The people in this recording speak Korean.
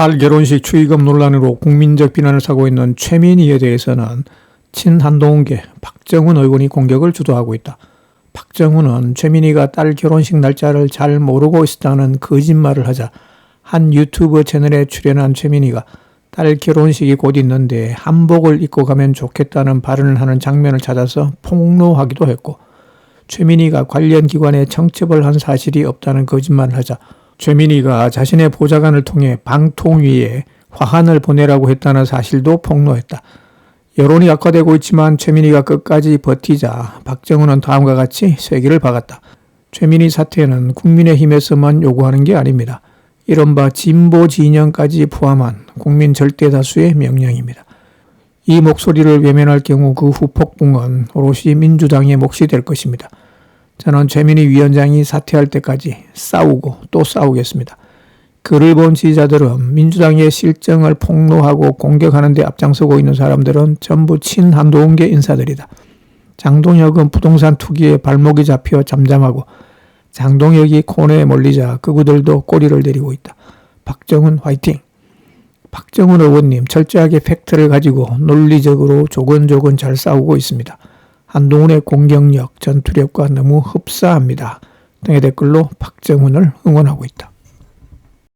딸 결혼식 축의금 논란으로 국민적 비난을 사고 있는 최민희에 대해서는 친한동계 박정훈 의원이 공격을 주도하고 있다. 박정훈은 최민희가 딸 결혼식 날짜를 잘 모르고 있었다는 거짓말을 하자 한 유튜브 채널에 출연한 최민희가 딸 결혼식이 곧 있는데 한복을 입고 가면 좋겠다는 발언을 하는 장면을 찾아서 폭로하기도 했고 최민희가 관련 기관에 청첩을 한 사실이 없다는 거짓말을 하자 최민희가 자신의 보좌관을 통해 방통위에 화환을 보내라고 했다는 사실도 폭로했다. 여론이 악화되고 있지만 최민희가 끝까지 버티자 박정훈은 다음과 같이 쐐기를 박았다. 최민희 사퇴는 국민의힘에서만 요구하는 게 아닙니다. 이른바 진보 진영까지 포함한 국민 절대 다수의 명령입니다. 이 목소리를 외면할 경우 그 후 폭풍은 오롯이 민주당의 몫이 될 것입니다. 저는 최민희 위원장이 사퇴할 때까지 싸우고 또 싸우겠습니다. 글을 본 지지자들은 민주당의 실정을 폭로하고 공격하는 데 앞장서고 있는 사람들은 전부 친한동계 인사들이다. 장동혁은 부동산 투기에 발목이 잡혀 잠잠하고 장동혁이 코너에 몰리자 그구들도 꼬리를 내리고 있다. 박정훈 화이팅! 박정훈 의원님 철저하게 팩트를 가지고 논리적으로 조근조근 잘 싸우고 있습니다. 한동훈의 공격력, 전투력과 너무 흡사합니다. 등의 댓글로 박정훈을 응원하고 있다.